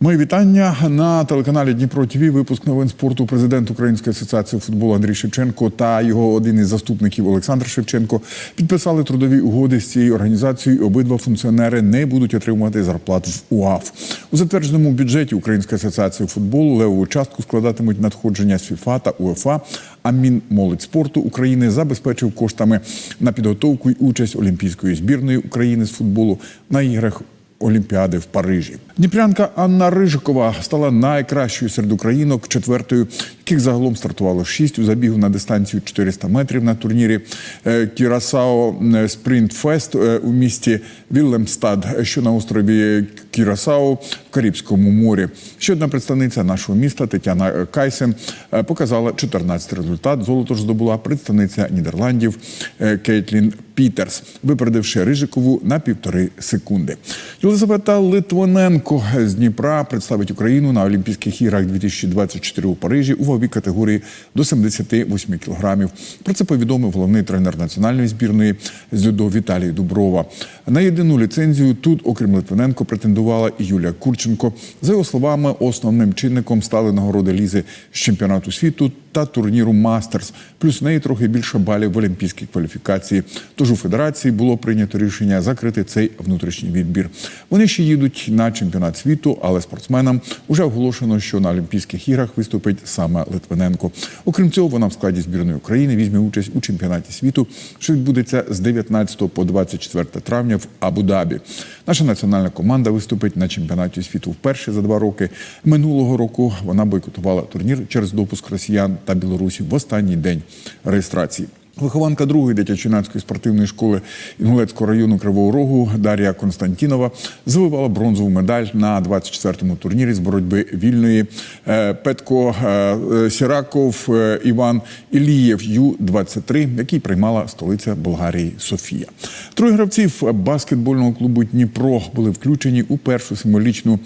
Мої вітання на телеканалі Дніпро ТВ. Випуск новин спорту. Президент Української асоціації футболу Андрій Шевченко та його один із заступників Олександр Шевченко підписали трудові угоди з цією організацією. Обидва функціонери не будуть отримувати зарплат в УАФ. У затвердженому бюджеті Української асоціації футболу левову частку складатимуть надходження з ФІФА та УЕФА. А Мінмолодь спорту України забезпечив коштами на підготовку й участь Олімпійської збірної України з футболу на іграх Олімпіади в Парижі. Дніпрянка Анна Рижикова стала найкращою серед українок, четвертою, яких загалом стартувало шість у забігу на дистанцію 400 метрів на турнірі е, Кірасао е, Спринт Фест е, у місті Віллемстад, що на острові Кірасао в Карибському морі. Ще одна представниця нашого міста Тетяна Кайсен показала 14 результат. Золото ж здобула представниця Нідерландів Кейтлін Пітерс, випередивши Рижикову на півтори секунди. Єлизавета Литвиненко з Дніпра представить Україну на Олімпійських іграх 2024 у Парижі у ваговій категорії до 78 кілограмів. Про це повідомив головний тренер національної збірної з дзюдо Віталій Дуброва. На єдину ліцензію тут, окрім Литвиненко, претендувала і Юлія Курченко. За його словами, основним чинником стали нагороди лізи з чемпіонату світу та турніру Мастерс. Плюс в неї трохи більше балів в олімпійській кваліфікації. Тож у федерації було прийнято рішення закрити цей внутрішній відбір. Вони ще їдуть на чемпіонат світу, але спортсменам вже оголошено, що на Олімпійських іграх виступить саме Литвиненко. Окрім цього, вона в складі збірної України візьме участь у чемпіонаті світу, що відбудеться з 19 по 24 травня в Абу-Дабі. Наша національна команда виступить на чемпіонаті світу вперше за два роки. Минулого року вона бойкотувала турнір через допуск росіян та білорусів в останній день реєстрації. Вихованка другої дитячо-юнацької спортивної школи Інгулецького району Кривого Рогу Дар'я Константінова завоювала бронзову медаль на 24-му турнірі з боротьби вільної. Е, Петко е, е, Сіраков Іван Ілієв Ю-23, який приймала столиця Болгарії Софія. Троє гравців баскетбольного клубу Дніпро були включені у першу символічну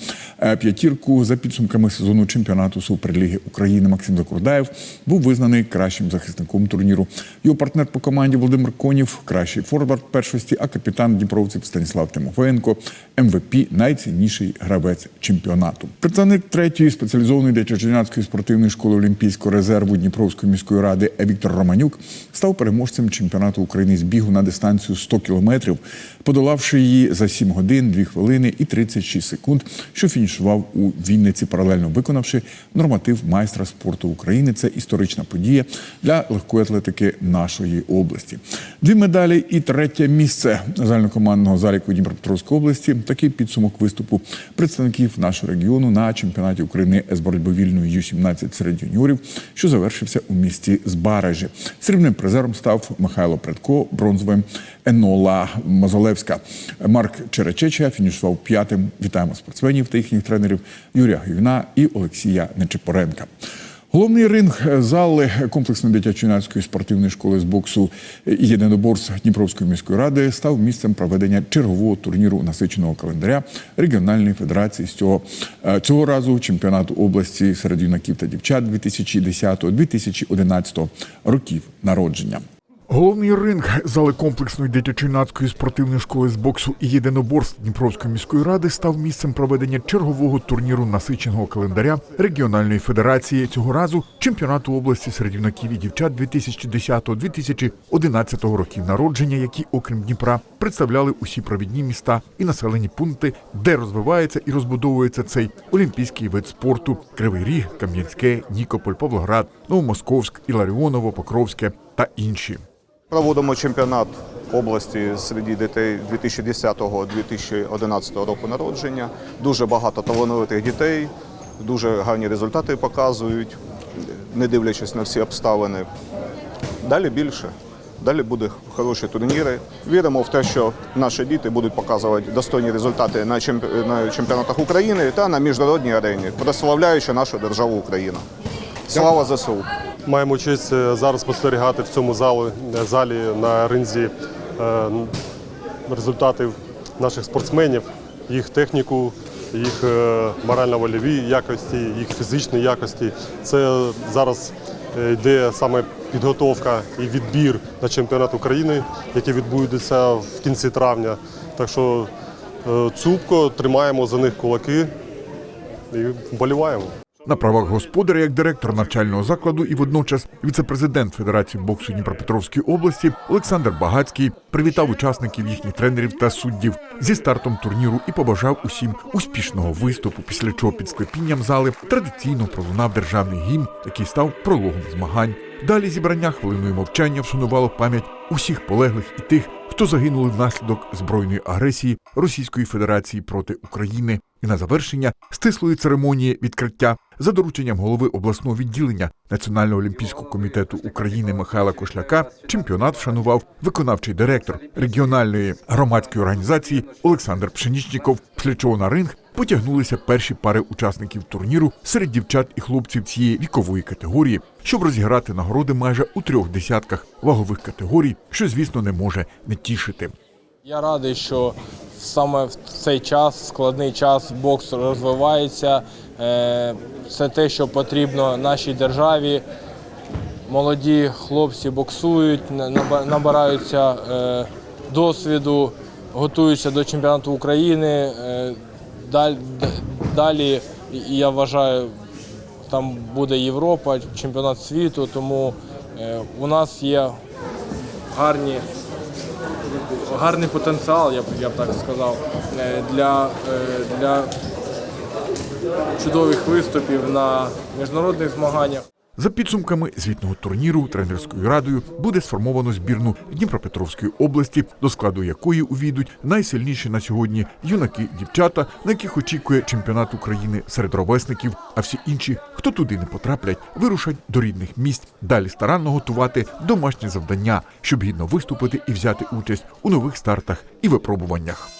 п'ятірку за підсумками сезону чемпіонату Суперліги України. Максим Закурдаєв був визнаний кращим захисником турніру. Його партнер по команді Володимир Конів, кращий форвард першості, а капітан дніпровців Станіслав Тимофеєнко МВП найцінніший гравець чемпіонату. Представник третьої спеціалізованої дитячо-юнацької спортивної школи Олімпійського резерву Дніпровської міської ради Віктор Романюк став переможцем чемпіонату України з бігу на дистанцію 100 кілометрів, подолавши її за 7 годин, 2 хвилини і 36 секунд, що фінішував у Вінниці, паралельно виконавши норматив майстра спорту України. Це історична подія для легкої атлетики нашої області. Дві медалі і третє місце загальнокомандного заліку Дніпропетровської області. Такий підсумок виступу представників нашого регіону на чемпіонаті України з боротьби вільною Ю-17 серед юніорів, що завершився у місті Збаражі. Срібним призером став Михайло Предко, бронзовим Енола Мазолевська. Марк Черечеча фінішував п'ятим. Вітаємо спортсменів та їхніх тренерів Юрія Гівна і Олексія Нечепоренка. Головний ринг зали комплексної дитячо-юнацької спортивної школи з боксу і єдиноборств Дніпровської міської ради став місцем проведення чергового турніру насиченого календаря регіональної федерації з цього е, цього разу чемпіонату області серед юнаків та дівчат 2010-2011 років народження. Головний ринг зали комплексної дитячо-юнацької спортивної школи з боксу і єдиноборств Дніпровської міської ради став місцем проведення чергового турніру насиченого календаря регіональної федерації. Цього разу чемпіонату області серед юнаків і дівчат 2010-2011 років народження, які, окрім Дніпра, представляли усі провідні міста і населені пункти, де розвивається і розбудовується цей олімпійський вид спорту: Кривий Ріг, Кам'янське, Нікополь, Павлоград, Новомосковськ, Іларіоново, Покровське та інші. Проводимо чемпіонат області серед дітей 2010-2011 року народження. Дуже багато талановитих дітей, дуже гарні результати показують, не дивлячись на всі обставини. Далі більше. Далі будуть хороші турніри. Віримо в те, що наші діти будуть показувати достойні результати на чемпіонатах України та на міжнародній арені, прославляючи нашу державу Україна. Слава ЗСУ! Маємо честь е, зараз спостерігати в цьому залі, залі на ринзі е, результатів наших спортсменів, їх техніку, їх е, морально-вольові якості, їх фізичні якості. Це зараз е, йде саме підготовка і відбір на чемпіонат України, який відбудеться в кінці травня. Так що е, цупко тримаємо за них кулаки. і вболіваємо. На правах господаря як директор навчального закладу і водночас віце-президент Федерації боксу Дніпропетровської області Олександр Багацький привітав учасників їхніх тренерів та суддів зі стартом турніру і побажав усім успішного виступу. Після чого під склепінням зали традиційно пролунав державний гімн, який став прологом змагань. Далі зібрання хвилиною мовчання вшанувало пам'ять усіх полеглих і тих, хто загинули внаслідок збройної агресії Російської Федерації проти України. І на завершення стислої церемонії відкриття за дорученням голови обласного відділення Національного олімпійського комітету України Михайла Кошляка чемпіонат вшанував виконавчий директор регіональної громадської організації Олександр Пшенічніков. Після чого на ринг потягнулися перші пари учасників турніру серед дівчат і хлопців цієї вікової категорії, щоб розіграти нагороди майже у трьох десятках вагових категорій, що звісно не може не тішити. Я радий, що саме в цей час, складний час, бокс розвивається. Е, Це те, що потрібно нашій державі. Молоді хлопці боксують, набираються е, досвіду, готуються до чемпіонату України. Е, Далі, я вважаю, там буде Європа, чемпіонат світу, тому у нас є гарні гарний потенціал, я б, я б так сказав, для, для чудових виступів на міжнародних змаганнях. За підсумками звітного турніру тренерською радою буде сформовано збірну Дніпропетровської області, до складу якої увійдуть найсильніші на сьогодні юнаки, дівчата, на яких очікує чемпіонат України серед ровесників. А всі інші, хто туди не потраплять, вирушать до рідних місць. Далі старанно готувати домашні завдання, щоб гідно виступити і взяти участь у нових стартах і випробуваннях.